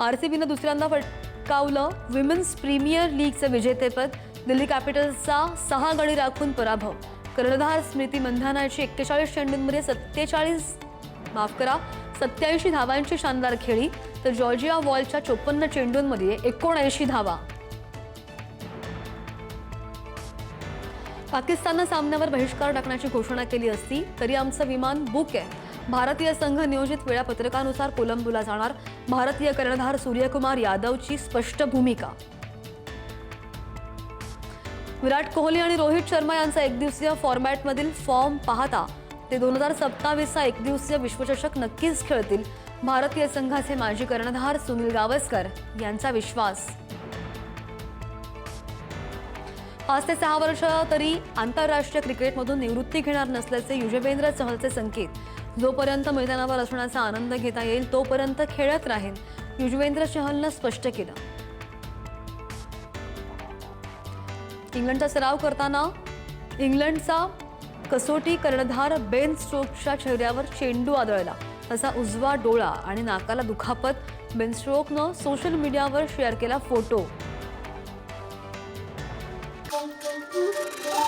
R C बीनं दुसऱ्यांदा फटकावलं women's premier लीगचं विजेतेपद दिल्ली कॅपिटल्सचा सहा गडी राखून पराभव. कर्णधार स्मृती मंधानाची एक्केचाळीस चेंडूंमध्ये सत्तेचाळीस माफ करा सत्याऐंशी धावांची शानदार खेळी तर जॉर्जिया वॉलच्या चोपन्न चेंडूंमध्ये एकोणऐंशी धावा. पाकिस्ताननं सामन्यावर बहिष्कार टाकण्याची घोषणा केली असती तरी आमचं विमान बुक आहे. भारतीय संघ नियोजित वेळापत्रकानुसार कोलंबोला जाणार भारतीय कर्णधार सूर्यकुमार यादवची स्पष्ट भूमिका. विराट कोहली आणि रोहित शर्मा यांचा एकदिवसीय फॉर्मॅटमधील फॉर्म पाहता ते दोन हजार सत्तावीसचा एकदिवसीय विश्वचषक नक्कीच खेळतील. भारतीय संघाचे माजी कर्णधार सुनील गावस्कर यांचा विश्वास. पाच ते सहा वर्ष तरी आंतरराष्ट्रीय क्रिकेटमधून निवृत्ती घेणार नसल्याचे युजवेंद्र चहलचे संकेत. जोपर्यंत मैदानावर असण्याचा आनंद घेता येईल तोपर्यंत खेळत राहील युजवेंद्र चहलनं स्पष्ट केलं. इंग्लंडचा सराव करताना इंग्लंडचा कसोटी कर्णधार बेन स्ट्रोकच्या चेहऱ्यावर चेंडू आदळला. तसा उजवा डोळा आणि नाकाला दुखापत बेन स्ट्रोकनं सोशल मीडियावर शेअर केला फोटो. Música